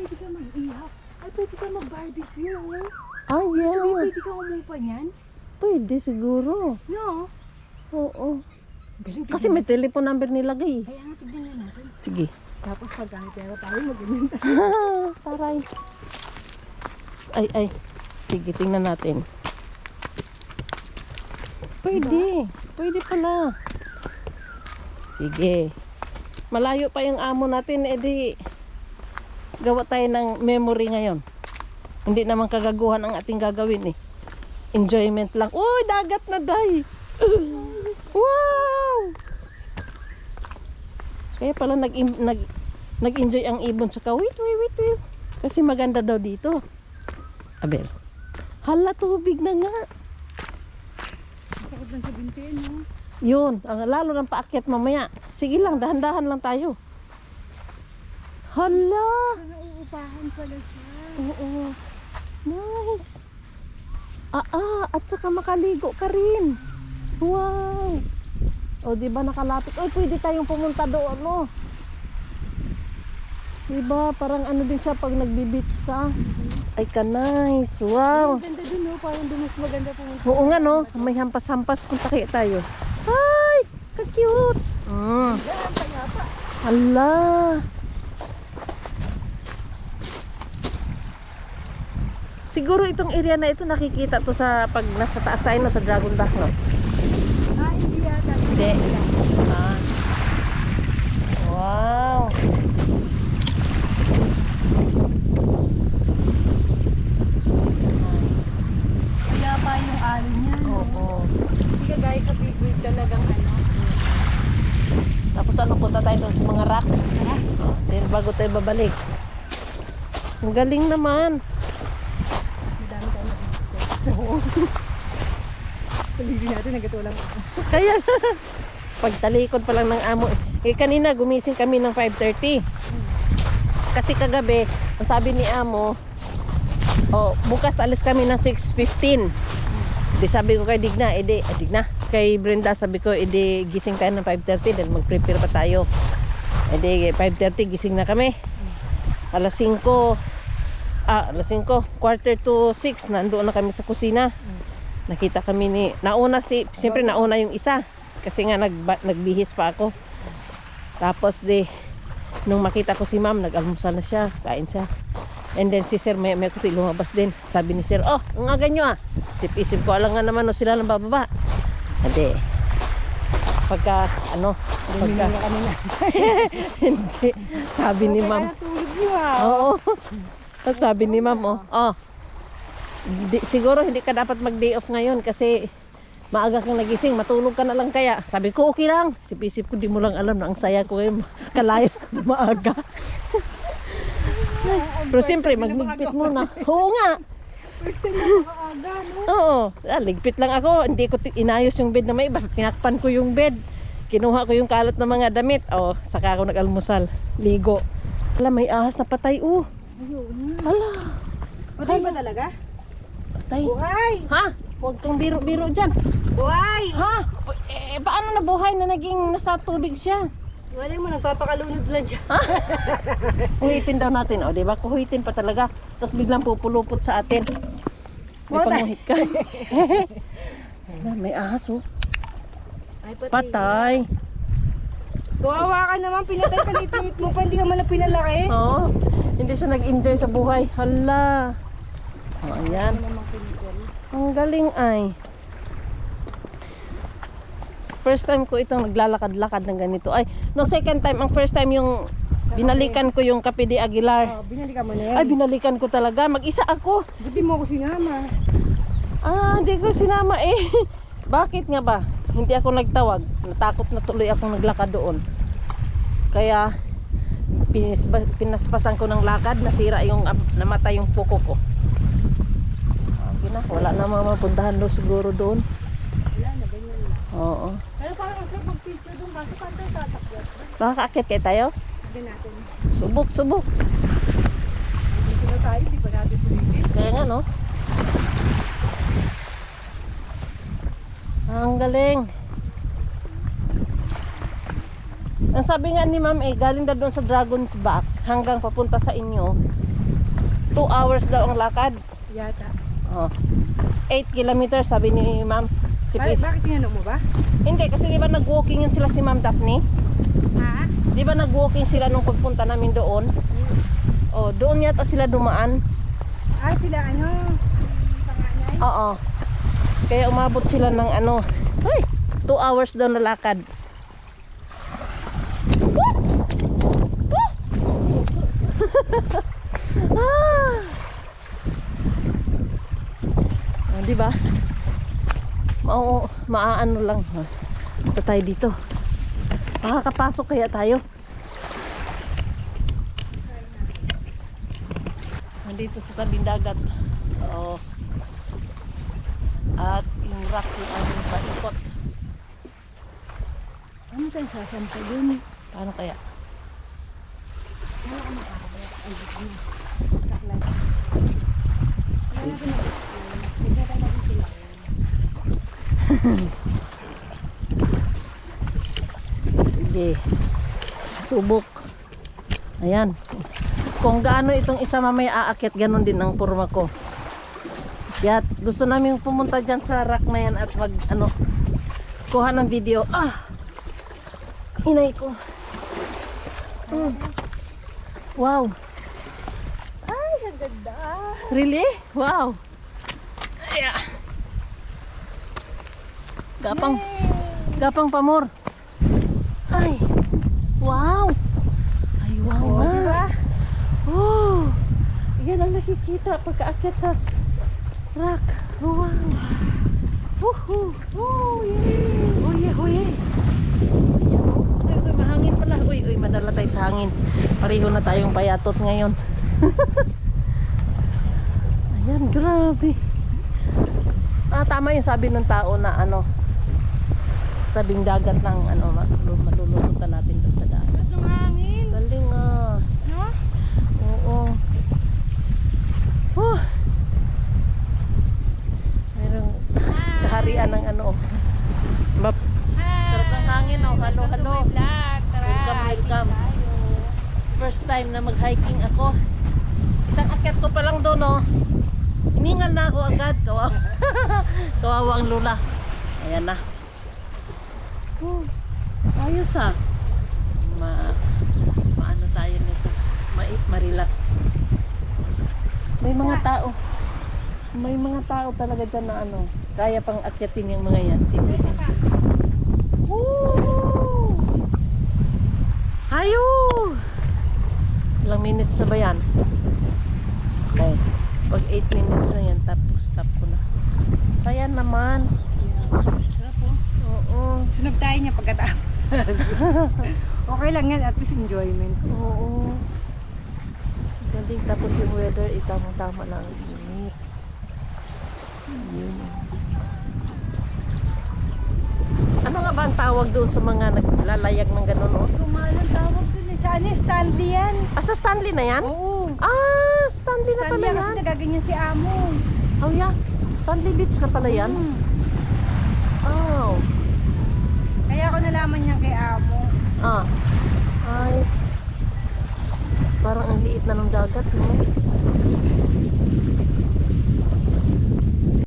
pwede ka mag-ihap. Ay, pwede ka mag-barbecue. Oh. Ah, Sabi, yeah. pwede ka umupa niyan. Pwede siguro. No. Oo. Galing Kasi may telephone number nilagay. Kaya nga, tignan na natin. Sige. Tapos pag pera tayo, mag-ganyan tayo. Taray. Ay, ay. Sige, tingnan natin. Pwede. Pwede pala. Sige. Malayo pa yung amo natin. Eh di, gawa tayo ng memory ngayon. Hindi naman kagaguhan ang ating gagawin eh. Enjoyment lang. Uy, dagat na day. Wow! Kaya pala nag, nag, nag-enjoy ang ibon sa kawit. Wait, wait, wait. Kasi maganda daw dito. Aber. Hala, tubig na nga. Takot lang sa binti, no? Yun, ang lalo ng paakyat mamaya. Sige lang, dahan-dahan lang tayo. Hala! Nauupahan pala siya. Oo. Nice. Ah, ah, at saka makaligo ka rin. Wow. O, di ba nakalapit? Oy, pwede tayong pumunta doon, no? Di ba, parang ano din siya pag nagbi-beach ka. Ay, ka nice. Wow. Ang ganda dun, no? Parang dun mas maganda pumunta. Oo nga, no? May hampas-hampas. Punta kaya tayo. Ay, ka-cute. Mm. Hala. Siguro itong area na ito nakikita to sa pag nasa taas tayo no, sa Dragon Back, no? Ah, hindi yata. Hindi. Ah. Wow. Kaya pa yung alon niya. Oo. Hindi ka guys, sa big wave talagang ano. Tapos ano, punta tayo doon sa mga rocks. Tara. Then bago tayo babalik. Ang galing naman. Mag-discuss. Paligid natin, nagatulang ako. Kaya pagtalikod pa lang ng amo. Eh kanina gumising kami ng 5:30. Kasi kagabi, ang sabi ni amo, oh, bukas alis kami ng 6:15. Di sabi ko kay Digna, edi eh, Digna, kay Brenda sabi ko, edi gising tayo ng 5:30 then mag-prepare pa tayo. Edi 5:30 gising na kami. Alas 5 Ah, alas 5, quarter to 6, nandoon na kami sa kusina. Nakita kami ni, nauna si, siyempre nauna yung isa. Kasi nga nagba, nagbihis pa ako. Tapos di, nung makita ko si ma'am, nag-almusal na siya, kain siya. And then si sir, may, may kuti lumabas din. Sabi ni sir, oh, ang aga nyo ah. Sip-isip ko, alam nga naman no, sila lang bababa. Hindi. Pagka, ano, pagka, hindi. Sabi ni ma'am, ah. Oo. Tapos sabi ni ma'am, oh, oh di, siguro hindi ka dapat mag-day off ngayon kasi maaga kang nagising, matulog ka na lang kaya. Sabi ko, okay lang. Sip-isip ko, di mo lang alam na ang saya ko ngayon. Kalayas ko maaga. Pero siyempre, magligpit muna. Oo nga. Oo. Ah, ligpit lang ako. Hindi ko inayos yung bed na may. Basta tinakpan ko yung bed. Kinuha ko yung kalat ng mga damit. Oh, saka ako nag-almusal. Ligo. Alam, may ahas na patay. Oh. Ayun. Hala. Patay ba talaga? Patay. Buhay! Ha? Huwag kang biro-biro dyan. Buhay! Ha? Eh, paano na buhay na naging nasa tubig siya? Wala mo, nagpapakalunod lang siya. Kuhitin daw natin, o, di ba? Kuhitin pa talaga. Tapos biglang pupulupot sa atin. May panguhit ka. May ahas, oh. Ay, patay. Patay. Kawawa ka naman, pinatay palit-palit mo pa, hindi ka man pinalaki. Oo. Hindi siya nag-enjoy sa buhay. Hala. O, ayan. Ang galing ay. First time ko itong naglalakad-lakad ng ganito. Ay, no second time. Ang first time yung binalikan ko yung Kape de Aguilar. Oh, binalikan mo na yan. Ay, binalikan ko talaga. Mag-isa ako. Buti mo ako sinama. Ah, hindi ko sinama eh. Bakit nga ba? Hindi ako nagtawag. Natakot na tuloy akong naglakad doon. Kaya, pinispa, pinaspasan ko ng lakad. Nasira yung, ah, namatay yung puko ko. Okay na, wala na mga mapuntahan doon siguro doon. Wala na, ganyan na. Oo. Pero parang ang sarap mag-picture doon kasi pantay tatakyat. Makakaakit kayo tayo? Hindi natin. Subok, subok. Dito na tayo, di ba natin sulitin? Kaya nga, no? Ang galing. Ang sabi nga ni ma'am eh, galing na doon sa Dragon's Back hanggang papunta sa inyo, 2 hours daw ang lakad. Yata. Oh. 8 kilometers sabi ni ma'am. Si Ba- Pis. bakit tinanong mo ba? Hindi kasi di ba nag-walking yun sila si Ma'am Daphne? Ha? Di ba nag-walking sila nung pagpunta namin doon? Oh, doon yata sila dumaan. Ah, sila ano? Oo. Kaya umabot sila ng ano, ay, 2 hours daw na lakad. Ah! Ah, di ba? Mao, maaano lang. Ito tayo dito. Makakapasok kaya tayo? Nandito sa tabing dagat. Oo. At yung rock yung aming paikot. Ano tayo sasampa dun? Paano kaya? Sige. Subok. Ayan. Kung gaano itong isa mamaya aakyat, ganun din ang purma ko. Yat, gusto namin pumunta dyan sa rock na yan at mag, ano, kuha ng video. Ah! Inay ko. Mm. Wow. Really? Wow. Yeah. Gapang, gapang pamor. Ay. Wow. Ay, wow Oh, nga. di ba? Oh. Yan ang nakikita pagkaakyat sa rock. Wow. Woohoo. Oh, yay. Oh, yeah, oh, yeah. Oh. Mahangin pala. Uy, uy, madala tayo sa hangin. Pareho na tayong payatot ngayon. Ayan, grabe. Ah, tama yung sabi ng tao na ano, tabing dagat ng ano, malul- malulusutan natin dun sa daan. Sarap ng hangin. Galing ah. No? Oo. Oh. Merong kaharian ng ano. Bap- Sarap ng hangin, oh. Halo, halo. Welcome, welcome. First time na mag-hiking ako. Isang akyat ko pa lang doon, oh. Hiningal na ako agad. Kawawa. Kawawa ang lula. Ayan na. Oh, ayos ah. Ma, maano tayo nito. Ma, ma-relax. May mga tao. May mga tao talaga dyan na ano. Kaya pang akyatin yung mga yan. Simple, simple. Hayo! Ilang minutes na ba yan? Okay. Pag 8 minutes na yan, tapos stop ko na. Saya naman. Sarap po. Oo. Sunog tayo niya pagkatapos. okay lang yan, at least enjoyment. Oo. Galing. Tapos yung weather, itamang-tama lang. ang Init. Yun. Ano nga ba ang tawag doon sa mga naglalayag ng ganun? Oh? Kumalang tawag dun eh. Saan eh? Stanley yan. Ah, sa Stanley na yan? Oo. Ah, Stanley na pala yan yan. kasi nagaganyan si Amo. Oh, yeah. Stanley Beach na pala yan. Hmm. Oh. Kaya ako nalaman niya kay Amo. Ah. Ay. Parang ang liit na ng dagat, no?